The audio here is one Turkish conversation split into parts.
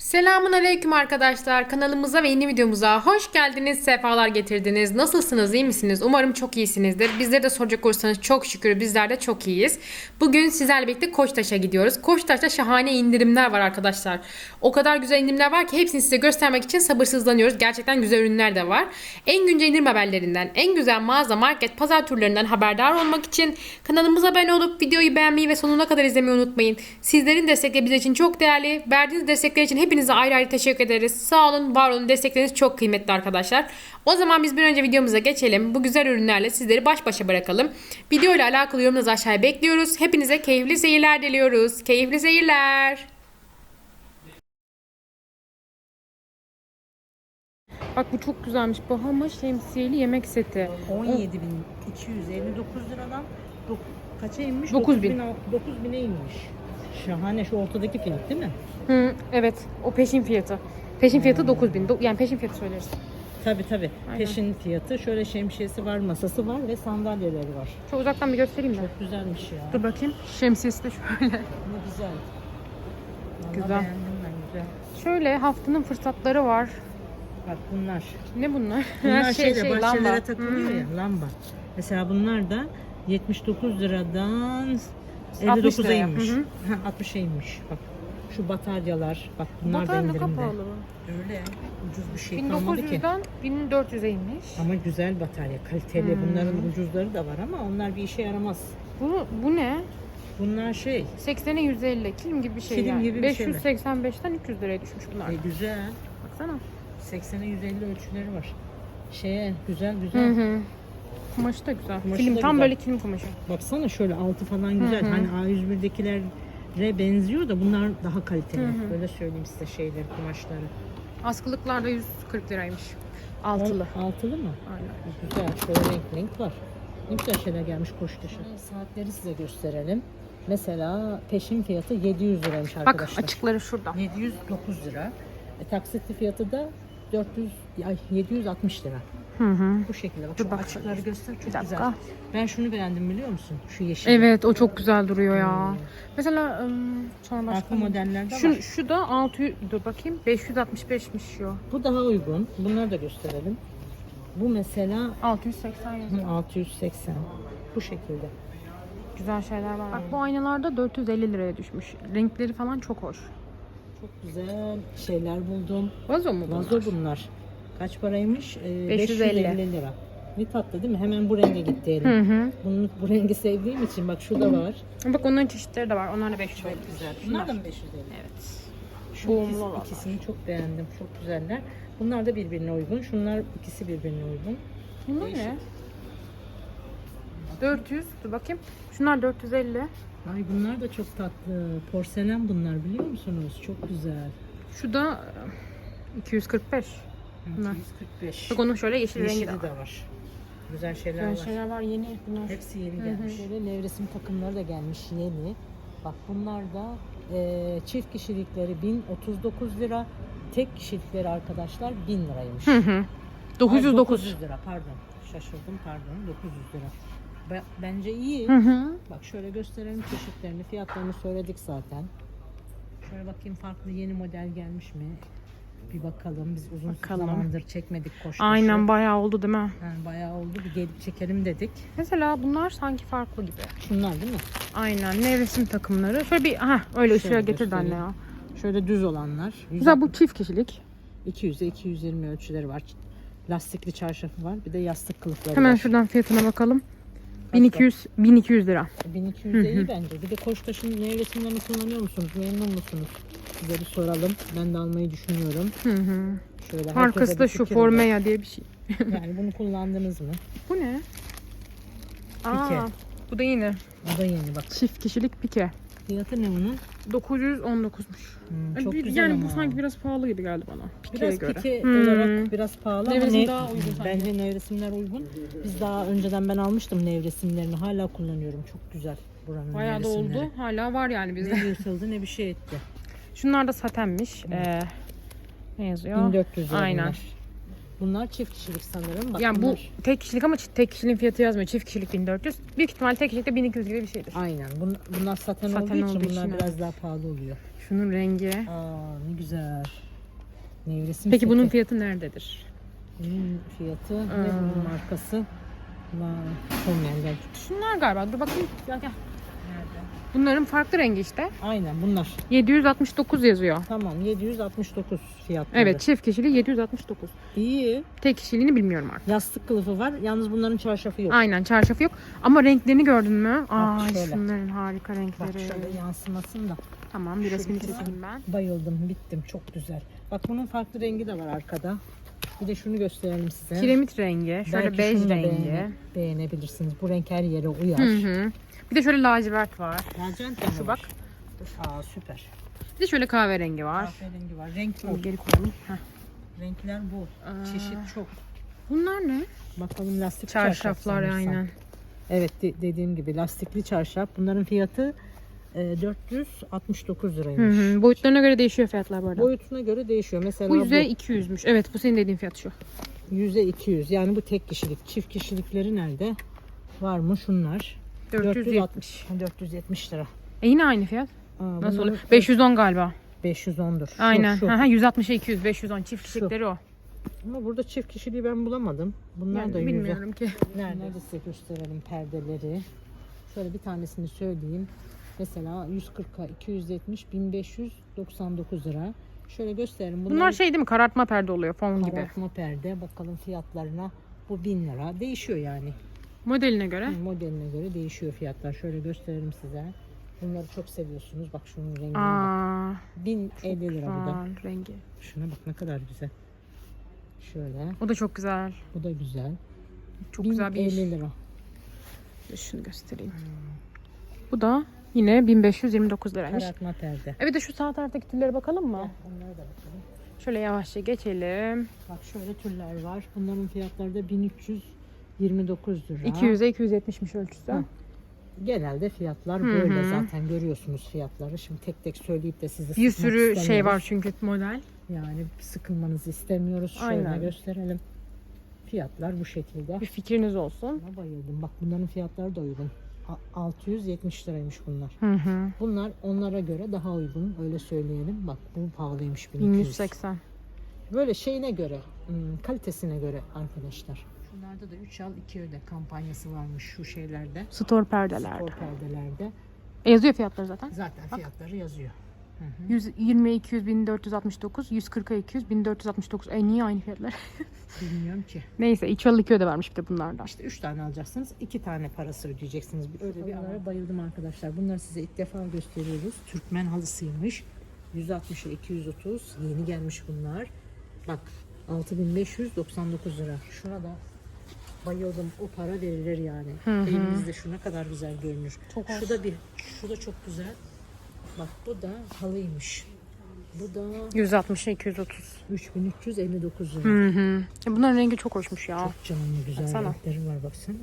Selamun Aleyküm arkadaşlar. Kanalımıza ve yeni videomuza hoş geldiniz, sefalar getirdiniz. Nasılsınız, iyi misiniz? Umarım çok iyisinizdir. Bizleri de soracak olursanız çok şükür bizler de çok iyiyiz. Bugün sizlerle birlikte Koçtaş'a gidiyoruz. Koçtaş'ta şahane indirimler var arkadaşlar. O kadar güzel indirimler var ki hepsini size göstermek için sabırsızlanıyoruz. Gerçekten güzel ürünler de var. En güncel indirim haberlerinden, en güzel mağaza, market, pazar turlarından haberdar olmak için kanalımıza abone olup videoyu beğenmeyi ve sonuna kadar izlemeyi unutmayın. Sizlerin destekleri bizim için çok değerli. Verdiğiniz destekler için hepinize ayrı ayrı teşekkür ederiz. Sağ olun, var olun. Destekleriniz çok kıymetli arkadaşlar. O zaman biz bir önce videomuza geçelim. Bu güzel ürünlerle sizleri baş başa bırakalım. Video ile alakalı yorumlarınızı aşağıya bekliyoruz. Hepinize keyifli seyirler diliyoruz. Keyifli seyirler. Bak bu çok güzelmiş. Bahama şemsiyeli yemek seti. 17.259 liradan dok- kaça inmiş? 9.000. 9000'e inmiş. Şahane şu ortadaki fiyat değil mi? Hı, evet. O peşin fiyatı. Peşin fiyatı 9000. Do- Yani peşin fiyatı söyleriz. Tabi tabi. Aynen. Peşin fiyatı şöyle şemsiyesi var, masası var ve sandalyeleri var. Çok uzaktan bir göstereyim mi? Çok güzelmiş ya. Dur bakayım. Şemsiyesi de şöyle. Ne güzel. Vallahi Güzel. Beğendim ben güzel. Şöyle haftanın fırsatları var. Bak bunlar. Ne bunlar? Bunlar şeyde bahçelere lamba. takılıyor Hı. ya lamba. Mesela bunlar da 79 liradan 60 59'a liraya. inmiş. Hı hı. Ha, 60'a inmiş. Bak şu bataryalar bak bunlar da Bakar ne indirimde. kapalı. Öyle ucuz bir şey kalmadı ki. 1900'den 1400'e inmiş. Ama güzel batarya, kaliteli. Hmm. Bunların ucuzları da var ama onlar bir işe yaramaz. Bu, bu ne? Bunlar şey, 80'e 150 kilim gibi bir şey Kilim yani. gibi bir şey mi? 585'ten 300 liraya düşmüş bunlar. e, güzel. Baksana. 80'e 150 ölçüleri var. Şeye güzel Hı güzel. hı. Kumaşı da güzel. Kumaşı kilim da tam güzel. böyle kilim kumaşı. Baksana şöyle altı falan güzel. Hı hı. Hani A101'dekilere benziyor da bunlar daha kaliteli. Hı hı. Böyle söyleyeyim size şeyleri, kumaşları. Askılıklar da 140 liraymış. Altılı. On- altılı mı? Aynen. Güzel. Şöyle renk renk var. Ne güzel şeyler gelmiş koştaşı. Saatleri size gösterelim. Mesela peşin fiyatı 700 liraymış Bak arkadaşlar. açıkları şurada. 709 lira. E, taksitli fiyatı da 400 ay 760 lira. Hı hı. Bu şekilde. Bak Dur şu bak. açıkları göster çok güzel. Ben şunu beğendim biliyor musun? Şu yeşil. Evet o çok güzel duruyor ya. Hmm. Mesela ım, sonra başka Farklı modellerde var. Şu, şu da 600 dur bakayım 565'miş şu. Bu daha uygun. Bunları da gösterelim. Bu mesela 680 yazıyor. 680. Bu şekilde. Güzel şeyler var. Bak bu aynalarda 450 liraya düşmüş. Renkleri falan çok hoş. Çok güzel şeyler buldum. Vazo mu bunlar? Vazo bunlar. Kaç paraymış? Ee, 550. 550 lira. Ne tatlı değil mi? Hemen bu renge gitti elim. Hı hı. Bunu, bu rengi sevdiğim için bak şurada var. Bak onların çeşitleri de var. Onlar da 500 Çok güzel. Bunlar da mı 550? Evet. Şu Boğumlu ikisi- olanlar. ikisini çok beğendim. Çok güzeller. Bunlar da birbirine uygun. Şunlar ikisi birbirine uygun. Bunlar Değişik. ne? 400. Dur bakayım. Şunlar 450. Ay bunlar da çok tatlı. Porselen bunlar biliyor musunuz? Çok güzel. Şu da e, 245. Bunlar. 245. Bak onun şöyle yeşil rengi Yeşili de var. var. Güzel şeyler Güzel var. şeyler var yeni bunlar. Hepsi yeni hı. gelmiş. Şöyle nevresim takımları da gelmiş yeni. Bak bunlar da e, çift kişilikleri 1039 lira. Tek kişilikleri arkadaşlar 1000 liraymış. Hı hı. Ay, 909. 900 lira pardon. Şaşırdım pardon 900 lira. Be- Bence iyi. Hı hı. Bak şöyle gösterelim çeşitlerini. Fiyatlarını söyledik zaten. Şöyle bakayım farklı yeni model gelmiş mi? Bir bakalım. Biz uzun Bakalım. zamandır çekmedik koştaşı. Aynen bayağı oldu değil mi? Yani bayağı oldu. Bir gelip çekelim dedik. Mesela bunlar sanki farklı gibi. Şunlar değil mi? Aynen nevresim takımları. Şöyle bir ha öyle ışığa Şöyle getirdi anne göstereyim. ya. Şöyle düz olanlar. Güzel bu çift kişilik. 200'e 220 ölçüleri var. Lastikli çarşafı var. Bir de yastık kılıfları Hemen var. şuradan fiyatına bakalım. 1200 1200 lira. 1200 de iyi bence. Bir de Koçtaş'ın nevresimlerini kullanıyor musunuz? Memnun musunuz? Size bir soralım. Ben de almayı düşünüyorum. Hı hı. Şöyle Markası da şu fikir Formeya diye bir şey. Yani bunu kullandınız mı? Bu ne? Aa, bu da yine O da yeni bak. çift kişilik pike. Fiyatı ne bunun? 919'muş. Hmm, çok Bir- güzel yani ama. bu sanki biraz pahalı gibi geldi bana. Pikeye Biraz göre. pike Hmm. olarak biraz pahalı ama Nevresim ne- daha uygun sanki. bence nevresimler uygun. Biz daha önceden ben almıştım nevresimlerini. Hala kullanıyorum. Çok güzel buranın Bayağı da nevresimleri. oldu. Hala var yani bizde. Ne yırtıldı ne bir şey etti. Şunlar da satenmiş. Ee, ne yazıyor? 1400 lira Aynen. bunlar. Bunlar çift kişilik sanırım. Bak Yani bu bunlar- tek kişilik ama tek kişinin fiyatı yazmıyor. Çift kişilik 1400. Büyük ihtimal tek kişilik de 1200 gibi bir şeydir. Aynen. Bunlar, bunlar saten, Saten olduğu için olduğu bunlar için, biraz daha pahalı oluyor. Şunun rengi. Aa ne güzel. Nevresim Peki seti. bunun fiyatı nerededir? Bunun fiyatı ne Aa. bunun markası? Gel. Şunlar galiba. Dur bakayım. Gel gel. Nerede? Bunların farklı rengi işte. Aynen bunlar. 769 yazıyor. Tamam 769 fiyatları. Evet çift kişiliği 769. İyi. Tek kişiliğini bilmiyorum artık. Yastık kılıfı var. Yalnız bunların çarşafı yok. Aynen çarşafı yok. Ama renklerini gördün mü? Ay şöyle. şunların harika Bak renkleri. şöyle yansımasın da. Tamam bir resmini çekeyim ben. Bayıldım. Bittim. Çok güzel. Bak bunun farklı rengi de var arkada. Bir de şunu gösterelim size. Kiremit rengi. Şöyle Belki bej rengi. beğene- beğenebilirsiniz. Bu renk her yere uyar. Hı hı. Bir de şöyle lacivert var. Lacivert de mi Şu var? bak. Aa süper. Bir de şöyle kahverengi var. Kahverengi var. Renk bol. geri koyalım. Heh. Renkler bol. Aa. Çeşit çok. Bunlar ne? Bakalım lastik çarşaf Çarşaflar sanırsam. aynen. Evet de- dediğim gibi lastikli çarşaf. Bunların fiyatı e, 469 liraymış. Hı. Boyutlarına göre değişiyor fiyatlar bu arada. Boyutuna göre değişiyor. Mesela bu bu yüze 200'müş. Evet bu senin dediğin fiyat şu. yüze 200. Yani bu tek kişilik. Çift kişilikleri nerede? Var mı şunlar? 470. 470 lira. E yine aynı fiyat. Aa, Nasıl oluyor? 510 galiba. 510'dur. Şu, Aynen. şu. Hı hı, 160'a 200, 510 çift kişilikleri o. Ama burada çift kişiliği ben bulamadım. Bunlar Yani da yüze. bilmiyorum ki. Nerede? Bunları size gösterelim perdeleri. Şöyle bir tanesini söyleyeyim. Mesela 140'a 270 1599 lira. Şöyle gösterelim. Bunlar şey değil mi? Karartma perde oluyor fon gibi. karartma perde. Bakalım fiyatlarına. Bu 1000 lira. Değişiyor yani. Modeline göre. Modeline göre değişiyor fiyatlar. Şöyle gösterelim size. Bunları çok seviyorsunuz. Bak şunun rengine bak. Aa, 1050 lira bu da. rengi. Şuna bak ne kadar güzel. Şöyle. O da çok güzel. Bu da güzel. Çok güzel bir iş. 1050 lira. Şunu göstereyim. Bu da yine 1529 liraymış. Karartma perde. Evet de şu sağ taraftaki türlere bakalım mı? Onlara da bakalım. Şöyle yavaşça geçelim. Bak şöyle türler var. Bunların fiyatları da 1329 lira. 200'e 270'miş ölçüsü. Hı. Genelde fiyatlar böyle hı. zaten görüyorsunuz fiyatları. Şimdi tek tek söyleyip de sizi Bir sürü şey var çünkü model. Yani sıkılmanızı istemiyoruz. Şöyle Aynen. gösterelim. Fiyatlar bu şekilde. Bir fikriniz olsun. Buna bayıldım. Bak bunların fiyatları da uygun. A- 670 liraymış bunlar. Hı hı. Bunlar onlara göre daha uygun. Öyle söyleyelim. Bak bu pahalıymış 1200. 1180. Böyle şeyine göre, hmm, kalitesine göre arkadaşlar. Şunlarda da 3 al 2 öde kampanyası varmış şu şeylerde. Store perdelerde. Spor perdelerde. E, yazıyor fiyatları zaten. Zaten fiyatları yazıyor. 120'ye 200 1469, 140'a 200 1469. E niye aynı fiyatlar? Bilmiyorum ki. Neyse 2 al 2 öde vermiş bir de bunlardan. İşte 3 tane alacaksınız. 2 tane parası ödeyeceksiniz. Öyle bir ara bayıldım arkadaşlar. Bunları size ilk defa gösteriyoruz. Türkmen halısıymış. 160'a 230. Yeni gelmiş bunlar. Bak 6599 lira. Şuna da bayıldım. O para verilir yani. Hı hı. Elinizde şu ne kadar güzel görünür. Çok şu da bir şu da çok güzel. Bak bu da halıymış. Bu da 160'a 230. 3359 lira. Hı hı. E, bunların rengi çok hoşmuş ya. Çok canlı güzel Baksana. renkleri var baksana.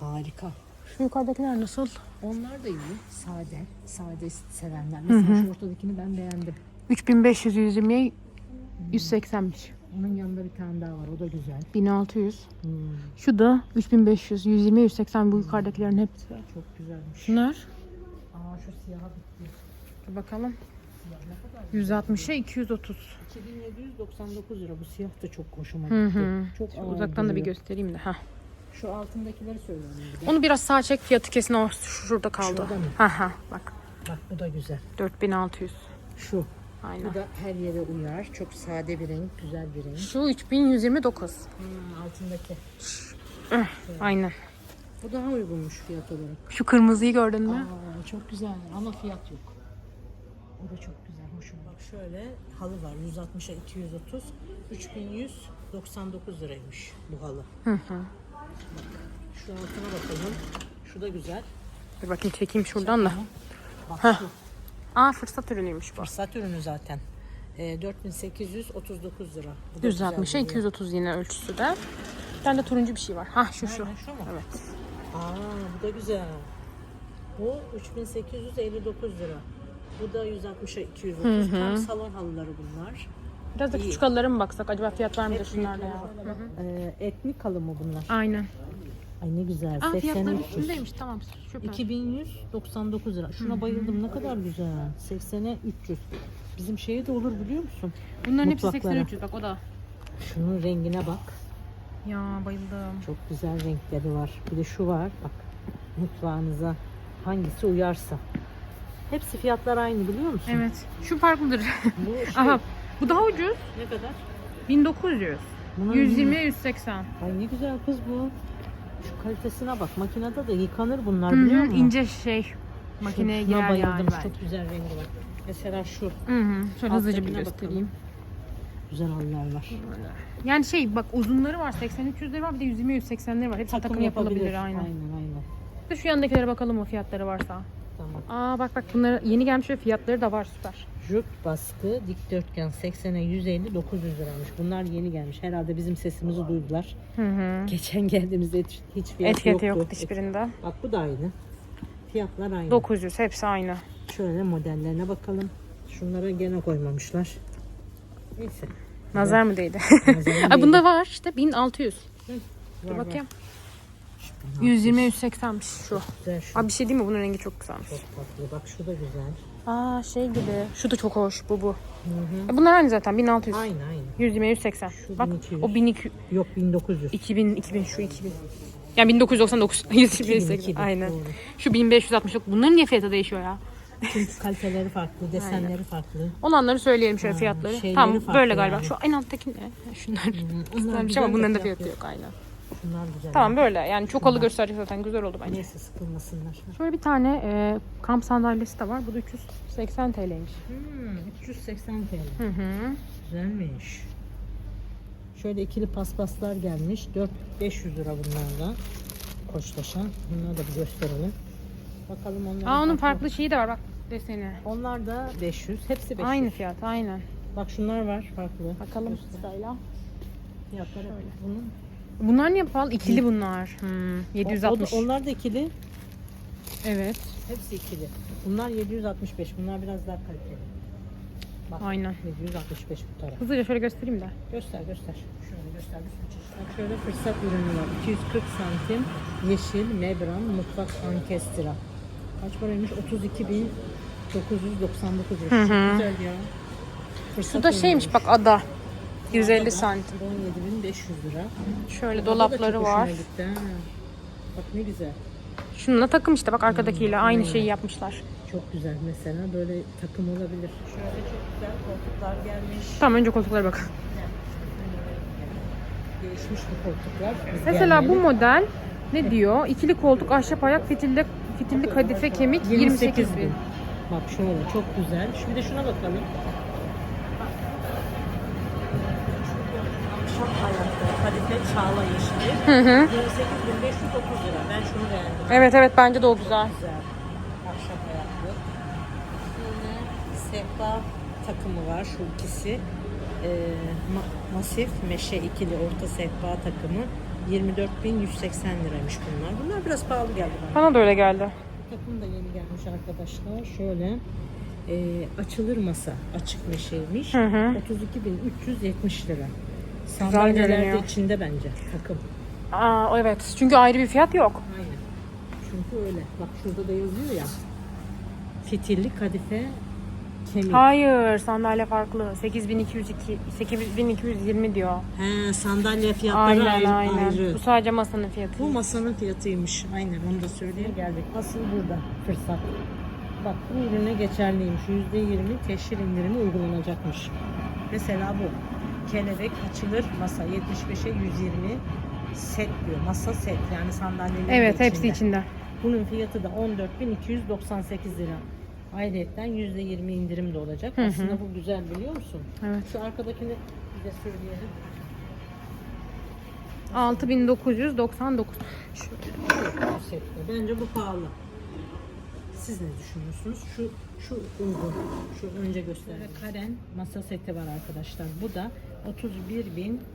Harika. Şu yukarıdakiler nasıl? Onlar da iyi. Sade. Sade sevenler. Mesela şu ortadakini ben beğendim. 3500 120'ye 180'miş. Onun yanında bir tane daha var. O da güzel. 1600. Hmm, Şu da 3500 120 180 bu yukarıdakilerin hepsi. çok güzelmiş. Şunlar. Aa şu siyaha bitti. Dur bakalım. Siyah ne kadar? 160'a 230. 2799 lira. Bu siyah da çok hoşuma Hı gitti. hı. Çok Şu uzaktan da bir duruyor. göstereyim de. Heh. Şu altındakileri söylüyorum bir de. Onu biraz sağ çek fiyatı kesin o şurada kaldı. Şurada mı? Ha ha bak Bak bu da güzel. 4600. Şu. Aynen. Bu da her yere uyar. Çok sade bir renk. Güzel bir renk. Şu 3129. Hmm, altındaki. Aynen. Bu daha uygunmuş fiyat olarak. Şu kırmızıyı gördün mü? Aa, çok güzel ama fiyat yok. O da çok güzel, hoşuma. Bak şöyle halı var 160'a 230, 3199 liraymış bu halı. Hı hı. Şu altına bakalım. Şu da güzel. Dur bakayım çekeyim şuradan da. Bak şu Aa fırsat ürünüymüş bu. fırsat ürünü zaten. E, 4839 lira. Bu da güzel 160'a duruyor. 230 yine ölçüsü de. Bir tane de turuncu bir şey var. Ha şu şu. Aynen, şu mu? Evet. Aa bu da güzel. Bu 3859 lira. Bu da 160'a 230. Tam salon halıları bunlar. Biraz da küçük halılara mı baksak? Acaba fiyat var mıdır şunlarda ya? Ee, etnik halı mı bunlar? Aynen. Ay ne güzel. Aa 80 fiyatları 300. üstündeymiş tamam süper. 2199 lira. Şuna bayıldım. Ne kadar güzel. 80'e 300. Bizim şeye de olur biliyor musun? Bunların hepsi mutfaklara. 83 bak o da. Şunun rengine bak. Ya bayıldım. Çok güzel renkleri var. Bir de şu var. Bak mutfağınıza hangisi uyarsa. Hepsi fiyatlar aynı biliyor musun? Evet. Şu farklıdır. Bu şey, Aha. Bu daha ucuz. ne kadar? 1900. Bunun 120 180. Ay ne güzel kız bu. Şu kalitesine bak. Makinede de yıkanır bunlar biliyor musun? ince şey. Makineye Şuna girer bayıldım. yani. Çok güzel rengi var. Mesela şu Hı hı. Şöyle hızlıca bir göstereyim. güzel halılar var. Yani şey bak uzunları var 80-300'leri var bir de 120 180'leri var. Hepsi takım, yapılabilir aynen. Aynen aynen. Bir de Şu yandakilere bakalım o fiyatları varsa. Tamam. Aa bak bak bunlar yeni gelmiş ve fiyatları da var süper. Jürt baskı dikdörtgen 80'e 150 900 liraymış. Bunlar yeni gelmiş. Herhalde bizim sesimizi duydular. Hı hı. Geçen geldiğimizde hiç, hiç fiyat Etiketi yoktu. yok hiçbirinde. Bak bu da aynı. Fiyatlar aynı. 900 hepsi aynı. Şöyle modellerine bakalım. Şunlara gene koymamışlar. Neyse. Nazar mı değdi? Nazarın Ay bunda var işte 1600. Var, Dur var. bakayım. 120 180'miş şu. Güzel şu. Abi bir şey değil mi? Bunun rengi çok güzelmiş. Çok tatlı. Bak şu da güzel. Aa şey gibi. Şu da çok hoş bu bu. Hı hı. E Bunlar aynı zaten 1600. Aynı aynı. 120 180. Şu Bak 1200. o 1200 Yok 1900. 2000 2000 şu 2000. Yani 1999 120 180. 2000, Aynen. doğru. Şu 1560. Bunların niye fiyatı değişiyor ya? Çünkü kaliteleri farklı, desenleri farklı. Olanları söyleyelim şöyle Ha, fiyatları. Tamam farklı böyle galiba. yani. Şu en alttaki ne? Şunlar. Güzel ama bunların da fiyat fiyatı yok aynen. Şunlar güzel. Tamam böyle yani çok halı gösterecek zaten güzel oldu bence. Neyse sıkılmasınlar. Şöyle bir tane e, kamp sandalyesi de var. Bu da 380 TL'ymiş. Hmm, 380 TL. Hı hı. Güzelmiş. Şöyle ikili paspaslar gelmiş. 4 500 lira bunlar da. Koçtaş'a. Bunları da bir gösterelim. Bakalım onlar. Aa onun farklı şeyi de var bak deseni. Onlar da 500. Hepsi 500. Aynı fiyat aynen. Bak şunlar var farklı. Bakalım Göster. sırayla. Fiyatları bunun. Bunlar niye pahalı? İkili bunlar. Hmm, O- 760. o da- onlar da ikili. Evet. Hepsi ikili. Bunlar 765. Bunlar biraz daha kaliteli. Bak, Aynen. 765 bu taraf. Hızlıca şöyle göstereyim de. Göster göster. Şöyle göster. Bak şöyle fırsat ürünü var. 240 santim yeşil membran mutfak ankestra. Kaç paraymış? 32.999 lira. Güzel ya. Fırsat Şu da şeymiş bak ada. Bu 150 arada santim. 17.500 lira. Şöyle dolapları var. gitti. Bak ne güzel. Şununla takım işte bak arkadakiyle aynı şeyi yapmışlar. Çok güzel mesela böyle takım olabilir. Şöyle çok güzel koltuklar gelmiş. Tamam önce koltuklara bak. Değişmiş bu koltuklar. Biz Mesela bu model ne diyor? İkili koltuk, ahşap ayak, fitilli, fitilli kadife kemik 28 bin. Bak şöyle çok güzel. Şimdi de şuna bakalım. Kadife çağla yeşili. Hı hı. 28.530 lira. Ben şunu beğendim. Evet evet bence de o güzel. Güzel. Ahşap ayaklı. Şöyle sehpa takımı var şu ikisi. Ee, ma- masif meşe ikili orta sehpa takımı 24.180 liraymış bunlar. Bunlar biraz pahalı geldi bana. Bana da öyle geldi. Bu takım da yeni gelmiş arkadaşlar. Şöyle e, açılır masa açık meşeymiş. Hı hı. 32.370 lira. Sandalyeler de içinde bence takım. Aa evet. Çünkü ayrı bir fiyat yok. Aynen. Çünkü öyle. Bak şurada da yazıyor ya. Fitilli kadife kemik. Hayır, sandalye farklı. 8202 8220 diyor. He, sandalye fiyatları Aynen ayrı. aynen. ayrı. Bu sadece masanın fiyatı. Bu masanın fiyatıymış. Aynen onu da söyleye geldik. Asıl burada fırsat. Bak bu ürüne geçerliymiş. %20 teşhir indirimi uygulanacakmış. Mesela bu. Kelebek açılır masa 75'e 120 set diyor. Masa set yani sandalyeler de Evet, hepsi içinde. Bunun fiyatı da 14.298 lira. Ayrıca %20 indirim de olacak. Hı hı. Aslında bu güzel biliyor musun? Evet. Şu arkadakini bir de söyleyelim. 6999. Şöyle. Bu sette. Bence bu pahalı. Siz ne düşünüyorsunuz? Şu şu uygun. Şu önce göstereyim. Karen masa seti var arkadaşlar. Bu da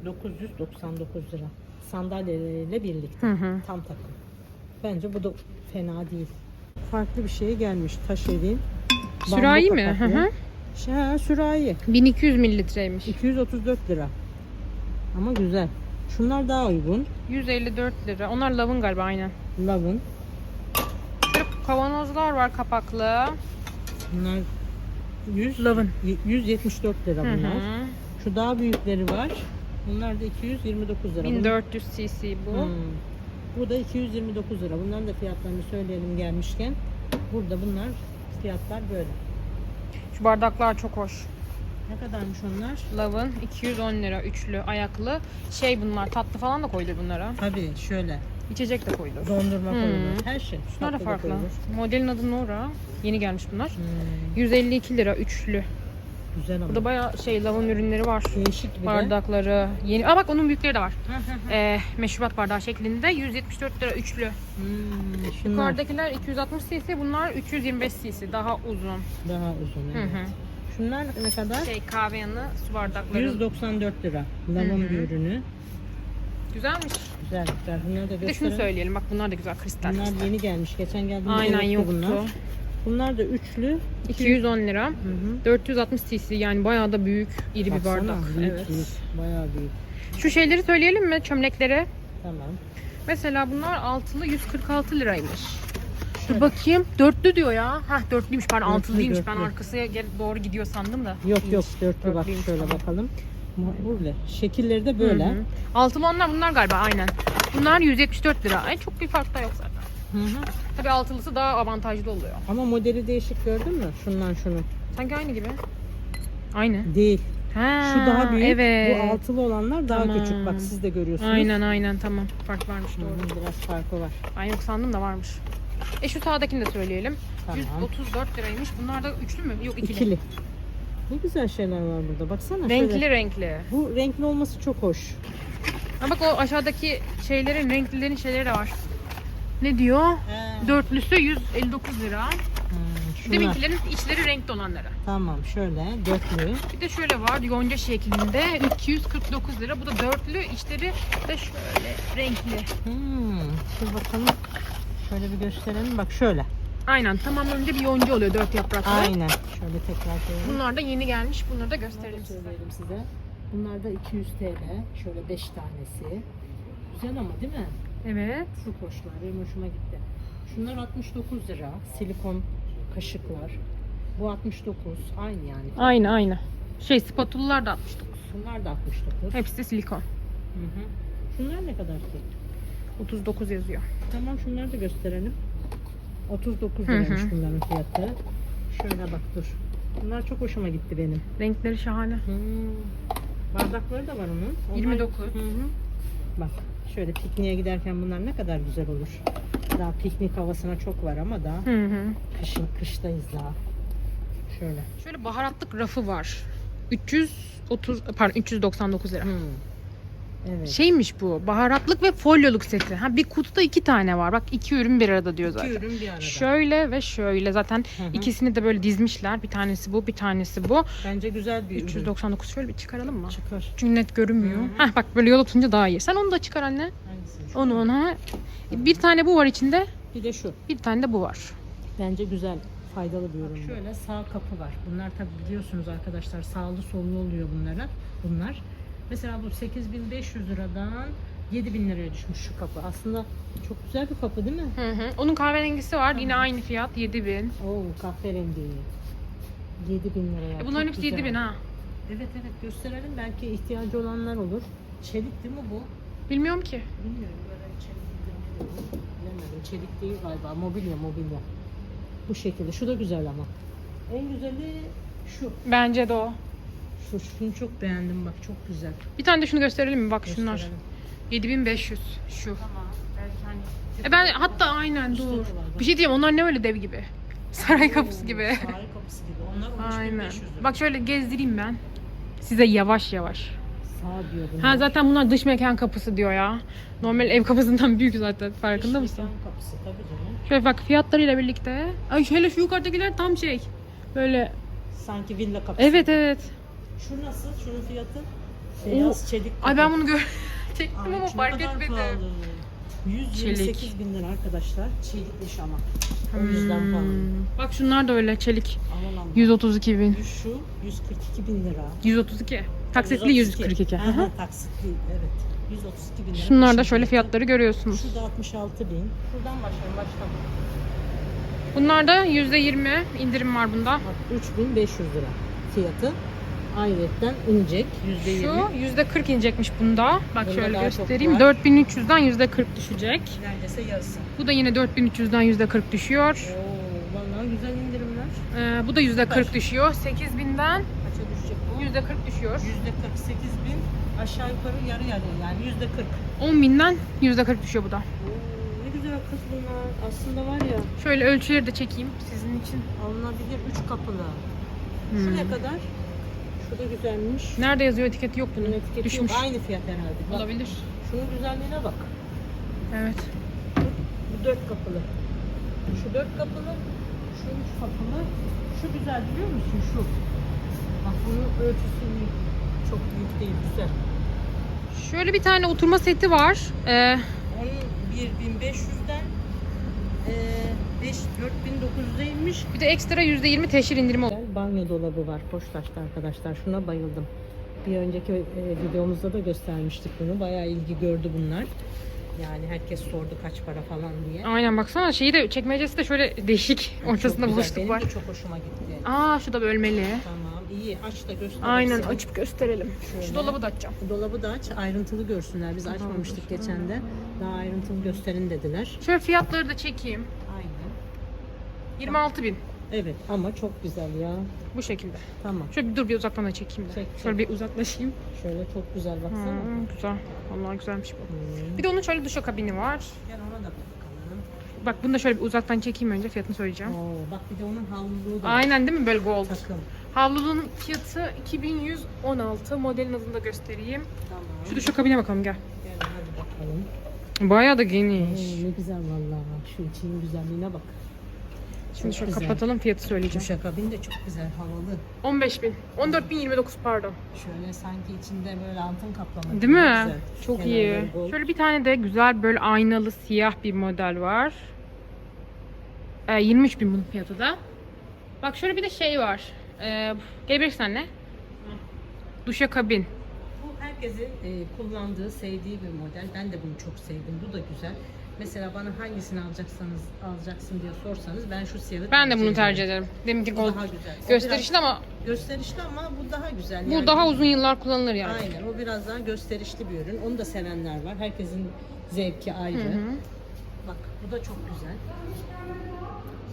31.999 lira. Sandalyeleriyle birlikte. Hı hı. Tam takım. Bence bu da fena değil. Farklı bir şeye gelmiş. Taş evin. Sürahi mi? Hı hı. Şey, ha, sürahi. 1200 mililitreymiş. 234 lira. Ama güzel. Şunlar daha uygun. 154 lira. Onlar lavın galiba aynen. Lavın. Kavanozlar var kapaklı. Bunlar 100 Lavın. 174 lira Hı bunlar. hı. Şu daha büyükleri var. Bunlar da 229 lira. Bunlar- 1400 cc bu. Hmm. Bu da 229 lira. Bunların da fiyatlarını söyleyelim gelmişken. Burada bunlar fiyatlar böyle. Şu bardaklar çok hoş. Ne kadarmış onlar? Lavın 210 lira üçlü ayaklı. Şey bunlar tatlı falan da koyulur bunlara. Tabii şöyle. İçecek de koyulur. Dondurma Hmm. koyulur. Her şey. Şunlar da farklı. koyulur. Modelin adı Nora. Yeni gelmiş bunlar. Hmm. 152 lira üçlü. Güzel ama. Burada bayağı şey lavın ürünleri var. Değişik bir de. Bardakları. Yeni. Aa bak onun büyükleri de var. Hı hı hı. Ee, meşrubat bardağı şeklinde 174 lira üçlü. Hmm, şunlar Yukarıdakiler 260 cc, bunlar 325 cc. Daha uzun. daha uzun. Hı Evet. hı. Şunlar ne kadar? Şey kahve yanı su bardakları. 194 lira. Lavın Hı hı. bir ürünü. Güzelmiş. Güzel güzel. Bunları da Bir de şunu gösterelim. söyleyelim. Bak bunlar da güzel kristal. Bunlar kristal. yeni gelmiş. Geçen geldiğimde Aynen yoktu. Bunlar. Bunlar da üçlü. 210 lira. Hı hı. 460 cc yani bayağı da büyük, iri bir Baksana, bardak. Büyük, evet. büyük. Bayağı büyük. Şu şeyleri söyleyelim mi? Çömlekleri. Tamam. Mesela bunlar altılı 146 liraymış. Dur bakayım. Dörtlü diyor ya. Hah dörtlüymüş pardon Dörtlü, altılıymış. Ben dörtlü. arkasıya gel- doğru gidiyor sandım da. Yok yok dörtlü bak şöyle tamam. bakalım. Böyle. Şekilleri de böyle. Hı hı. Altılı onlar bunlar galiba aynen. Bunlar 174 lira. Ay çok bir fark da yok zaten. Hı hı. Tabii altılısı daha avantajlı oluyor. Ama modeli değişik gördün mü? Şundan şunu. Sanki aynı gibi. Aynı. Değil. Ha, Şu daha büyük. Evet. Bu altılı olanlar daha Tamam. küçük. Bak siz de görüyorsunuz. Aynen aynen tamam. Fark varmış doğru. hı, Biraz farkı var. Ben yok sandım da varmış. E şu sağdakini de söyleyelim. Tamam. 134 liraymış. Bunlar da üçlü mü? Yok ikili. İkili. Ne güzel şeyler var burada. Baksana. Renkli şöyle. renkli. Bu renkli olması çok hoş. Ha bak o aşağıdaki şeylerin renklilerin şeyleri de var. Ne diyor? Dörtlüsü 159 lira. Hmm, Bir de şunlar. benimkilerin içleri renkli olanları. Tamam şöyle dörtlü. Bir de şöyle var yonca şeklinde 249 lira. Bu da dörtlü içleri de şöyle renkli. Hmm. Dur bakalım. Şöyle bir gösterelim. Bak şöyle. Aynen tamamlanınca bir yonca oluyor dört yapraklı. Aynen. Şöyle tekrar koyalım. Bunlar da yeni gelmiş. Bunları da gösterelim size. söyleyelim size. Bunlar da 200 TL. Şöyle 5 tanesi. Güzel ama değil mi? Evet. Çok hoşlar. Benim hoşuma gitti. Şunlar 69 lira. Silikon kaşıklar. Bu 69. Aynı yani. Aynı aynı. Şey spatulalar da 69. Bunlar da 69. Hepsi de silikon. Hı hı. Şunlar ne kadar ki? 39 yazıyor. Tamam şunları da gösterelim. 39 Hı liraymış hı. bunların fiyatı. Şöyle bak dur. Bunlar çok hoşuma gitti benim. Renkleri şahane. Hmm. Bardakları da var onun. Onlar- 29. Hı hı. Bak şöyle pikniğe giderken bunlar ne kadar güzel olur. Daha piknik havasına çok var ama daha Hı hı. kışın kıştayız daha. Şöyle. Şöyle baharatlık rafı var. 330 pardon 399 lira. Hmm. Evet. Şeymiş bu. Baharatlık ve folyoluk seti. Ha bir kutuda iki tane var. Bak iki ürün bir arada diyor İki zaten. ürün bir arada. Şöyle ve şöyle zaten Hı hı. ikisini de böyle dizmişler. Bir tanesi bu, bir tanesi bu. Bence güzel bir ürün. 399 şöyle bir çıkaralım mı? Çıkar. Çünkü net görünmüyor. Hı. Heh bak böyle yol tutunca daha iyi. Sen onu da çıkar anne. Hangisi? Onu ona. Bir tane bu var içinde. Bir de şu. Bir tane de bu var. Bence güzel, faydalı bir ürün. Şöyle sağ kapı var. Bunlar tabi biliyorsunuz arkadaşlar sağlı sollu oluyor bunlara. Bunlar. Mesela bu 8500 liradan 7000 liraya düşmüş şu kapı. Aslında çok güzel bir kapı değil mi? Hı hı. Onun kahverengisi var. Yine aynı fiyat 7000. Oo kahverengi. 7000 liraya. E bunların hepsi güzel. 7000 ha. Evet evet gösterelim. Belki ihtiyacı olanlar olur. Çelik değil mi bu? Bilmiyorum ki. Bilmiyorum böyle çelik değil? Bilemedim. Çelik değil galiba. Mobilya mobilya. Bu şekilde. Şu da güzel ama. En güzeli şu. Bence de o. Şu, şunu çok beğendim bak çok güzel. Bir tane de şunu gösterelim mi? Bak şunlar. Gösterelim. 7500 şu. Tamam. Belki hani E ben hatta aynen de dur. var bak. Bir şey diyeyim onlar ne öyle dev gibi. Saray kapısı gibi. Saray kapısı gibi. Onlar Aynen. 13500 lira. Bak şöyle gezdireyim ben. Size yavaş yavaş. Sağ diyor bunlar. Ha zaten bunlar dış mekan kapısı diyor ya. Normal ev kapısından büyük zaten. Farkında Dış mısın? mekan kapısı tabii canım. Şöyle bak fiyatlarıyla birlikte. Ay şöyle şu yukarıdakiler tam şey. Böyle. Sanki villa kapısı. Evet evet. Şu nasıl? Şunun fiyatı? Beyaz çelik. Ay ben bunu gör çektim ama fark etmedim. pahalı. 128 bin lira arkadaşlar. Çelikmiş ama. O yüzden falan. Hmm. Bak şunlar da öyle çelik. Aman aman. 132 bin. Şu 142 bin lira. 132. Taksitli 142. Aha, Aha. taksitli evet. 132 bin lira. Şunlarda Peşin şöyle fiyatları görüyorsunuz. Şu da 66 bin. Şuradan başlayalım baştan. Bunlarda %20 indirim var bunda. Bak 3500 lira fiyatı. Ayrıyetten inecek %20. Şu %40 inecekmiş bunda. Bak Bunda şöyle göstereyim. var. 4300'den %40 düşecek. Neredeyse yarısı. Bu da yine 4300'den %40 düşüyor. Oo, vallahi güzel indirimler. Ee, bu da %40 düşüyor. 8000'den Kaça düşecek bu? %40 düşüyor. %48 bin aşağı yukarı yarı yarıya yani %40. 10.000'den %40 düşüyor bu da. Oo, ne güzel kız bunlar. Aslında var ya Şöyle ölçüleri de çekeyim sizin için. alınabilir 3 kapılı. Hmm. Şu ne kadar? Şu da güzelmiş. Nerede yazıyor etiketi yok bunun. Bunun etiketi Düşmüş. yok. Aynı fiyat herhalde. Bak, Olabilir. şunun güzelliğine bak. Evet. Bu 4 kapılı. Şu 4 kapılı. Şu 3 kapılı. Şu güzel biliyor musun? Şu. Bak bunun ölçüsü. Çok büyük değil. Güzel. Şöyle bir tane oturma seti var. Ee, Onun 1500'den eee 5 4900'e inmiş. bir de ekstra %20 teşhir indirimi oldu. Banyo dolabı var Koçtaş'ta arkadaşlar. Şuna bayıldım. Bir önceki e, videomuzda da göstermiştik bunu. Bayağı ilgi gördü bunlar. Yani herkes sordu kaç para falan diye. Aynen baksana şeyi de çekmecesi de şöyle değişik. Ortasında Çok boşluk Benim var. de çok hoşuma gitti. Aa şu da bölmeli. Tamam iyi aç da göster. Aynen hepsini. açıp gösterelim. Şöyle. Şu dolabı da açacağım. Dolabı da aç ayrıntılı görsünler. Biz açmamıştık geçen de. Daha ayrıntılı gösterin dediler. Şöyle fiyatları da çekeyim. Aynen. 26 bin. Evet ama çok güzel ya. Bu şekilde. Tamam. Şöyle bir dur bir uzaktan da çekeyim de. Çek, Şöyle bir uzaklaşayım. Şöyle çok güzel baksana. Hmm, güzel. Vallahi güzelmiş bu. Hmm. Bir de onun şöyle duşakabini var. Gel ona da bakalım. Bak bunu da şöyle bir uzaktan çekeyim önce fiyatını söyleyeceğim. Oo, bak bir de onun havluluğu da. Aynen değil mi böyle gold? takım. Havlunun fiyatı 2116. Modelin adını da göstereyim. Tamam. Şu duşakabine bakalım gel. Gel hadi bakalım. Bayağı da Oo, geniş. ne güzel vallahi. Şu içinin güzelliğine bak. Şimdi Çok şöyle güzel. kapatalım fiyatı söyleyeceğim. Duşakabin de çok güzel havalı. 15 bin. 14 bin 29 pardon. Şöyle sanki içinde böyle altın kaplama. Değil mi? Güzel. Çok Kenarları iyi. Şöyle bir tane de güzel böyle aynalı siyah bir model var. Ee, 23 bin bunun fiyatı da. Bak şöyle bir de şey var. Ee, gelebilirsin anne. Duşakabin. Bu herkesin e, kullandığı, sevdiği bir model. Ben de bunu çok sevdim. Bu da güzel. Mesela bana hangisini alacaksanız alacaksın diye sorsanız ben şu siyahı Ben de bunu tercih ederim. Deminki gold. daha güzel. O Gösterişli ama gösterişli ama bu daha güzel. bu Yani daha uzun yıllar kullanılır yani. Aynen. O biraz daha gösterişli bir ürün. Onu da sevenler var. Herkesin zevki ayrı. Hı hı. Bak bu da çok güzel.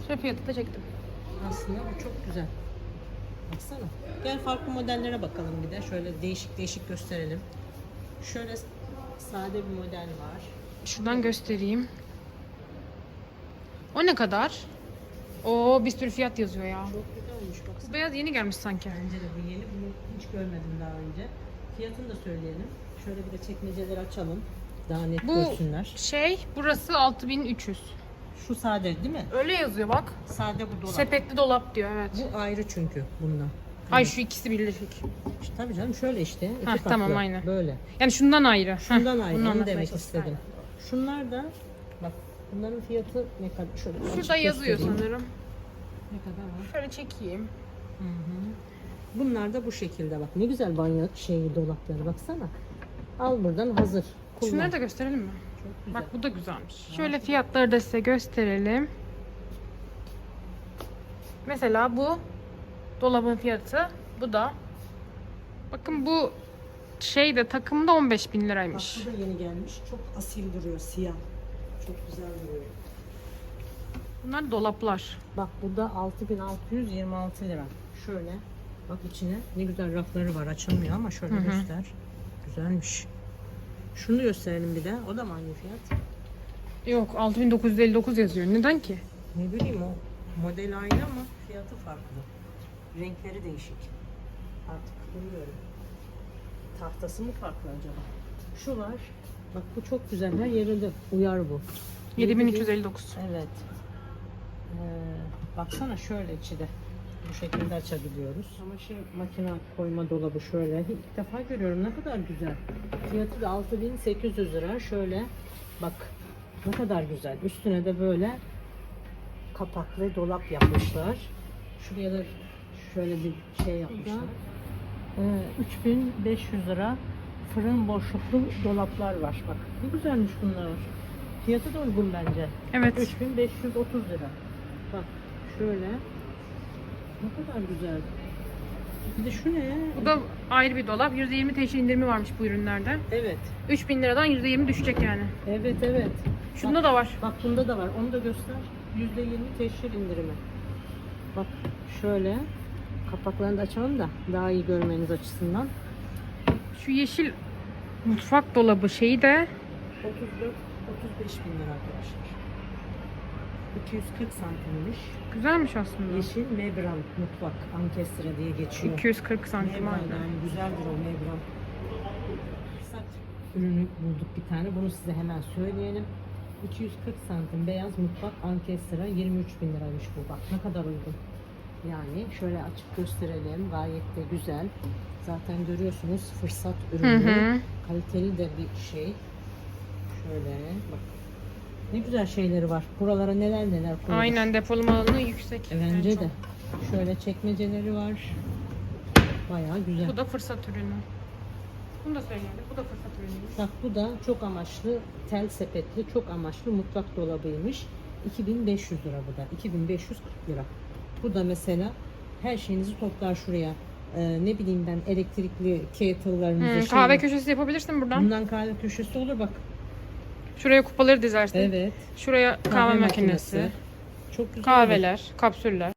Şöyle fiyatı da çektim. Aslında bu çok güzel. Baksana. Gel farklı modellere bakalım bir de. Şöyle değişik değişik gösterelim. Şöyle sade bir model var. Şuradan göstereyim. O ne kadar? Oo bir sürü fiyat yazıyor ya. Çok güzel olmuş baksana. Bu beyaz yeni gelmiş sanki. Bence de bu yeni. Bunu hiç görmedim daha önce. Fiyatını da söyleyelim. Şöyle bir de çekmeceleri açalım. Daha net Bu görsünler. şey burası 6300. Şu sade değil mi? Öyle yazıyor bak. Sade bu dolap. Sepetli dolap diyor evet. Bu ayrı çünkü bundan. Ay şu ikisi birleşik. İşte tabii canım şöyle işte. iki Heh, katlı, tamam, aynen. Böyle. Yani şundan ayrı. Heh, Şundan ayrı bunu onu anlatmaya demek çalıştım. istedim. Şunlar da bak bunların fiyatı ne kadar şöyle Şurada açık yazıyor göstereyim. sanırım. Ne kadar var? Şöyle çekeyim. Hı hı. Bunlar da bu şekilde bak ne güzel banyo şeyi dolapları baksana. Al buradan hazır. Kullan. Şunları da gösterelim mi? Çok güzel. Bak bu da güzelmiş. Şöyle fiyatları da size gösterelim. Mesela bu dolabın fiyatı. Bu da. Bakın bu şey de takımda 15 bin Bak liraymış. bu da yeni gelmiş. Çok asil duruyor siyah. Çok güzel duruyor. Bunlar dolaplar. Bak bu da 6626 lira. Şöyle bak içine ne güzel rafları var açılmıyor ama şöyle Hı hı. göster. Güzelmiş. Şunu gösterelim bir de. O da mı aynı fiyat? Yok 6959 yazıyor. Neden ki? Ne bileyim o model aynı ama fiyatı farklı. Renkleri değişik. Artık bilmiyorum. Tahtası mı farklı acaba? Şu var. Bak bu çok güzel. Her yere de uyar bu. 7359. Evet. Ee, baksana şöyle içi de. Bu şekilde açabiliyoruz. Çamaşır makine koyma dolabı şöyle. İlk defa görüyorum. Ne kadar güzel. Fiyatı da 6800 lira. Şöyle bak ne kadar güzel. Üstüne de böyle kapaklı dolap yapmışlar. Şuraya da şöyle bir şey yapmışlar. Ee, 3500 lira fırın boşluklu dolaplar var bak. Ne güzelmiş bunlar. Fiyatı da uygun bence. Evet. 3530 lira. Bak şöyle. Ne kadar güzel. Bir de şu ne? Bu da ayrı bir dolap. %20 teşhir indirimi varmış bu ürünlerde. Evet. 3000 liradan %20 düşecek yani. Evet evet. Şunda da var. Bak bunda da var. Onu da göster. %20 teşhir indirimi. Bak şöyle. Kapaklarını da açalım da daha iyi görmeniz açısından. Şu yeşil mutfak dolabı şeyi de 34 35 bin lira arkadaşlar. 240 santimmiş. güzelmiş aslında. Yeşil membran mutfak ankestra diye geçiyor. 240 santim Membran aynen. yani güzeldir o membran. Fırsat ürünü bulduk bir tane. Bunu size hemen söyleyelim. 240 santim beyaz mutfak ankestra 23 bin liraymış bu. Bak ne kadar uygun. Yani şöyle açık gösterelim. Gayet de güzel. Zaten görüyorsunuz fırsat Hı ürünü. hı. Kaliteli de bir şey. Şöyle bak. Ne güzel şeyleri var. Buralara neler neler koymuş. Aynen depolama alanı yüksek. Bence En de. çok. Şöyle çekmeceleri var. Bayağı güzel. Bu da fırsat ürünü. Bunu da söyleyelim. Bu da fırsat ürünü. Bak bu da çok amaçlı tel sepetli çok amaçlı mutfak dolabıymış. 2500 lira bu da. 2540 lira. Bu da mesela her şeyinizi toplar şuraya. Ee, ne bileyim ben elektrikli kettle'larınızı. Hmm, kahve köşesi yapabilirsin buradan. Bundan kahve köşesi olur bak. Şuraya kupaları dizersin. Evet. Şuraya kahve, makinesi. Çok güzel. Kahveler, kapsüller.